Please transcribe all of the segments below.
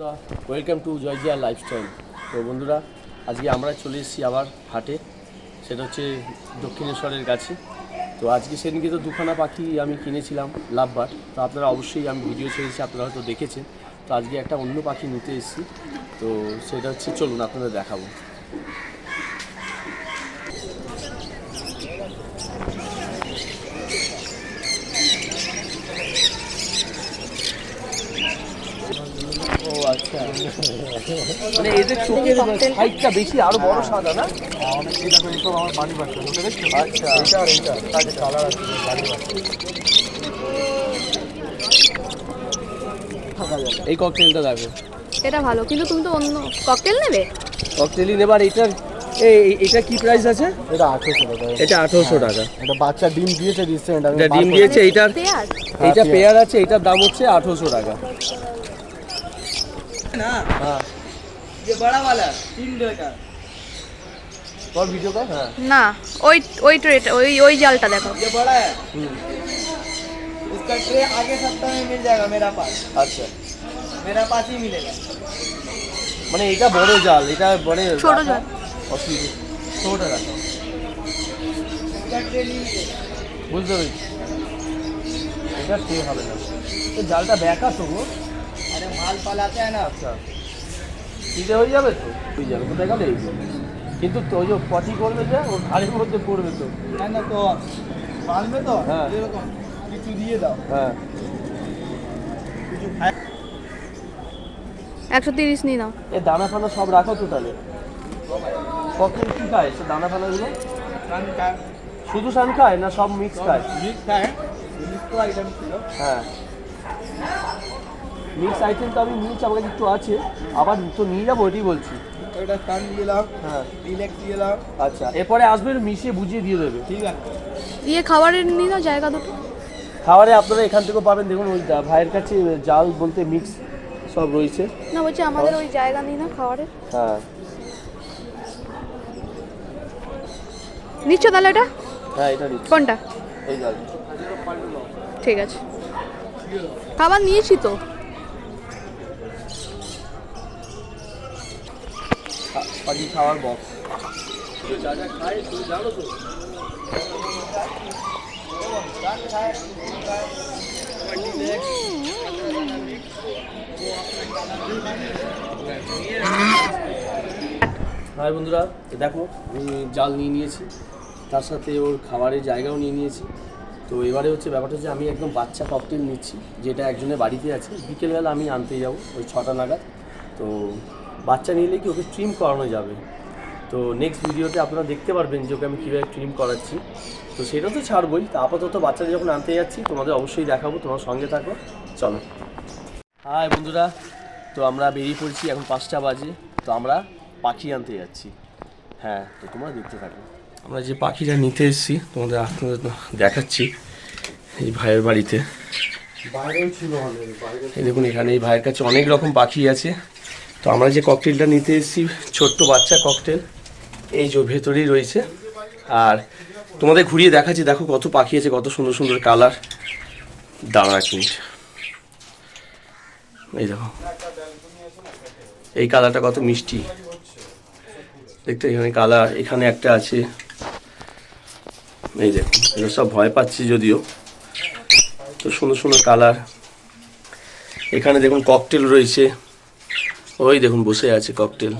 বন্ধুরা welcome to জয়জিয়া lifestyle তো বন্ধুরা, আজকে আমরা চলে এসেছি আবার হাটে। সেটা হচ্ছে দক্ষিণেশ্বরের কাছে। তো আজকে সেদিনকে তো দুখানা পাখি আমি কিনেছিলাম, লাভবার। তো আপনারা অবশ্যই আমি ভিডিও ছেড়েছি, আপনারা হয়তো দেখেছেন। তো আজকে একটা অন্য পাখি নিতে এসেছি। তো সেটা হচ্ছে, চলুন আপনাদের দেখাবো ও আচ্ছা মানে এদের চোখের সাইজটা বেশি আরও বড় সাদা না অনেক এই দেখো এইসব আমার বাড়ি বাচ্চা ওটা দেখছ আচ্ছা এইটা আর এইটা তাদের কালার আছে বাড়ি বাচ্চা এই ককটেলটা দেখো। এটা ভালো কিন্তু তুমি তো অন্য ককটেল নেবে? ককটেলই নেবার এটার এটা কি প্রাইস আছে? এটা আঠেরোশো টাকা। এটা আঠেরোশো টাকা। এটা বাচ্চা ডিম দিয়েছে রিসেন্ট আমি এটা ডিম দিয়েছে এইটার পেয়ার? এইটা পেয়ার। আছে এটার দাম হচ্ছে আঠেরোশো টাকা। ना হ্যাঁ ये बड़ा वाला तीन का তোর ভিডিও কর হ্যাঁ না ওই ওই ট্রেটা ওই ওই জালটা দেখো ये बड़ा है হুম इसका ट्रे आगे सप्ताह में मिल जाएगा मेरा पास আচ্ছা मेरा पास ही मिलेगा মানে এটা বড় জাল এটা বড় ছোট জাল। অসুবিধা ছোট রাখা इसका ट्रे नहीं मिलेगा বুঝতে পেরেছি এটা ট্রে হবে না তো জালটা ব্যাকা তো মাল ফাল আছে না আচ্ছা সিধে হয়ে যাবে তো? হয়ে যাবে কোথায় গেলে কিন্তু তো ওই যে পটি করবে যে ওর ঘাড়ের মধ্যে পড়বে তো। হ্যাঁ না তো বাঁধবে তো? হ্যাঁ। এরকম কিছু দিয়ে দাও। হ্যাঁ। কিছু একশো তিরিশ নি না এ দানা ফানা সব রাখো তো তাহলে। কখন কী খায় সে দানা ফানা ফানাগুলো শুধু সান খায় না সব মিক্স খায়? মিক্স খায়। মিক্স তো আইটেম ছিল। হ্যাঁ। মিক্স আইটেম তো আমি মিক্স আমার কাছে একটু আছে। আবার তো নিয়ে যাব ওইটাই বলছি। ওটা কান দিলাম হ্যাঁ। ডিলেক্স দিলাম আচ্ছা এরপরে আসবে মিশিয়ে বুঝিয়ে দিয়ে দেবে। ঠিক আছে। দিয়ে খাবারের নিয়ে নাও জায়গা দুটো। খাবারে আপনারা এখান থেকেও পাবেন দেখুন ওই ভাইয়ের কাছে জাল বলতে মিক্স সব রয়েছে। না বলছি আমাদের ওই জায়গা নিয়ে নাও খাবারের। হ্যাঁ। নিচ্ছ তাহলে এটা হ্যাঁ এটা নিচ্ছি। কোনটা? এই জাল। ঠিক আছে। খাবার নিয়েছি তো। পাখি খাওয়ার বক্স হাই বন্ধুরা দেখো, আমি জাল নিয়ে নিয়েছি, তার সাথে ওর খাবারের জায়গাও নিয়ে নিয়েছি। তো এবারে হচ্ছে ব্যাপারটা হচ্ছে আমি একদম বাচ্চা ককটেল নিচ্ছি, যেটা একজনের বাড়িতে আছে। বিকেলবেলা আমি আনতে যাব, ওই ছটা নাগাদ। তো বাচ্চা নিলে কি ওকে ট্রিম করানো যাবে? তো নেক্সট ভিডিওতে আপনারা দেখতে পারবেন যে ওকে আমি কীভাবে ট্রিম করাচ্ছি। তো সেটা তো ছাড়বই। তা আপাতত বাচ্চাদের যখন আনতে যাচ্ছি তোমাদের অবশ্যই দেখাবো তোমার সঙ্গে থাকো। চলো। হাই বন্ধুরা তো আমরা বেরিয়ে পড়েছি এখন পাঁচটা বাজে। তো আমরা পাখি আনতে যাচ্ছি। হ্যাঁ তো তোমরা দেখতে থাকো। আমরা যে পাখিটা নিতে এসেছি তোমাদের আপনাদের দেখাচ্ছি এই ভাইয়ের বাড়িতে। এই দেখুন এখানে এই ভাইয়ের কাছে অনেক রকম পাখি আছে। তো আমরা যে ককটেলটা নিতে এসেছি, ছোট্ট বাচ্চা ককটেল এই যে ভেতরেই রয়েছে। আর তোমাদের ঘুরিয়ে দেখাচ্ছি, দেখো কত পাখি আছে, কত সুন্দর সুন্দর কালার দাঁড়া এক এই দেখো। এই কালারটা কত মিষ্টি। দেখতে এখানে কালার এখানে একটা আছে। এই দেখো, এগুলো সব ভয় পাচ্ছি যদিও। তো সুন্দর সুন্দর কালার এখানে দেখুন ককটেল রয়েছে। ওই দেখুন বসে আছে ককটেল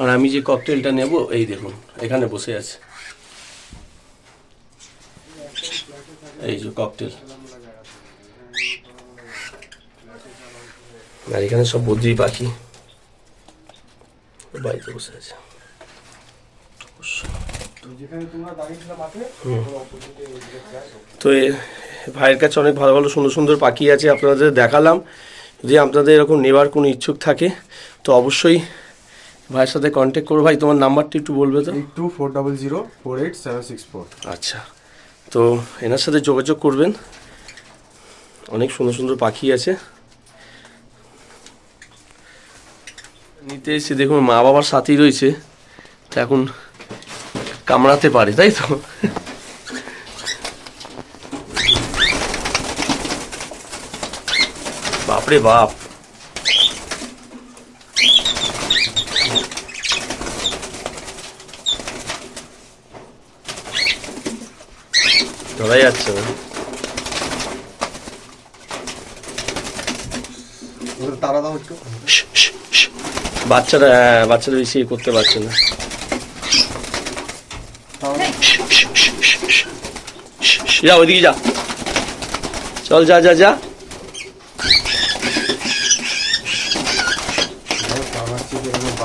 আর আমি যে ককটেলটা নেব এই দেখুন এখানে বসে আছে। এই যে ককটেল আর এখানে সব বদ্রি পাখি। বাড়িতে বসে আছে। তো ভাইয়ের কাছে অনেক ভালো ভালো সুন্দর সুন্দর পাখি আছে আপনাদের দেখালাম যদি আপনাদের এরকম নেবার কোনো ইচ্ছুক থাকে তো অবশ্যই ভাইয়ের সাথে কন্ট্যাক্ট করো। ভাই তোমার নাম্বারটা একটু বলবে তো? Two four double zero four eight seven six four. আচ্ছা তো এনার সাথে যোগাযোগ করবেন। অনেক সুন্দর সুন্দর পাখি আছে। নিতে এসে দেখুন মা বাবার সাথেই রয়েছে। তো এখন কামড়াতে পারে তাই তো? বাপরে বাপ। ধরা যাচ্ছে তারা দাও একটু। বাচ্চারা হ্যাঁ, বাচ্চারা বেশি করতে পারছে না। যা ওইদিকে যা। চল যা যা যা।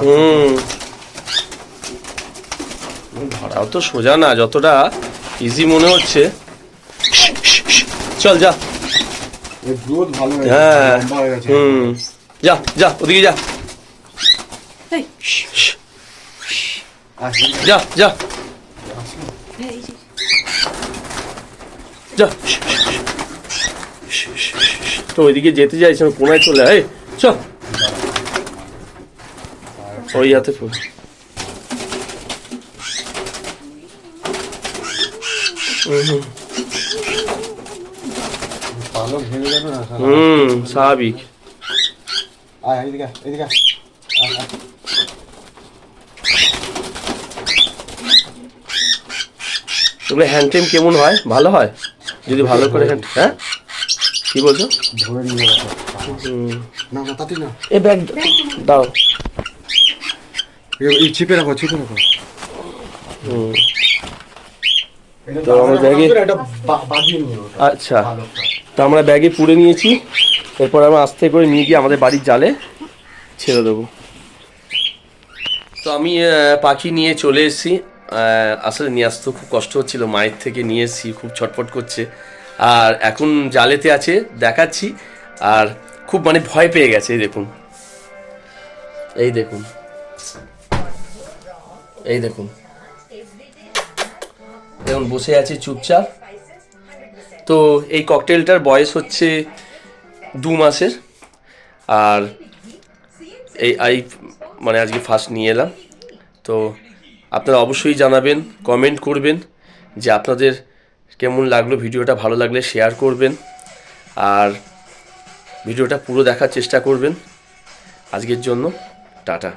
হুম। ধরাও তো সোজা না যতটা ইজি মনে হচ্ছে। চল যা। হয়ে হুম। যা যা ওদিকে যা। যা যা। যা। তো ওইদিকে যেতে চাইছে না কোনায় চলে আয়। চ ওই হাতে ফুল হুম স্বাভাবিক। এগুলো হ্যান্ড কেমন হয়? ভালো হয়? যদি ভালো করে হ্যান্ড হ্যাঁ? কি বলছো? ধরে নিয়ে হুম। না না তাতে না। এ ব্যাগ দাও। এই- চিপে রাখো চিপে রাখো হুম তো আমার ব্যাগে। আচ্ছা। তো আমরা ব্যাগে পুড়ে নিয়েছি। এরপর আমরা আস্তে করে নিয়ে গিয়ে আমাদের বাড়ির জালে ছেড়ে দেবো। তো আমি পাখি নিয়ে চলে এসেছি। আসলে নিয়ে আসতে খুব কষ্ট হচ্ছিল। মায়ের থেকে নিয়ে এসেছি খুব ছটফট করছে। আর এখন জালেতে আছে দেখাচ্ছি। আর খুব মানে ভয় পেয়ে গেছে এই দেখুন। এই দেখুন। এই দেখুন। এখন বসে আছে চুপচাপ। তো এই ককটেলটার বয়স হচ্ছে দু মাসের। আর এই আই মানে আজকে ফার্স্ট নিয়ে এলাম। তো আপনারা অবশ্যই জানাবেন কমেন্ট করবেন যে আপনাদের কেমন লাগল ভিডিওটা, ভালো লাগলে শেয়ার করবেন। আর ভিডিওটা পুরো দেখার চেষ্টা করবেন। আজকের জন্য, টাটা।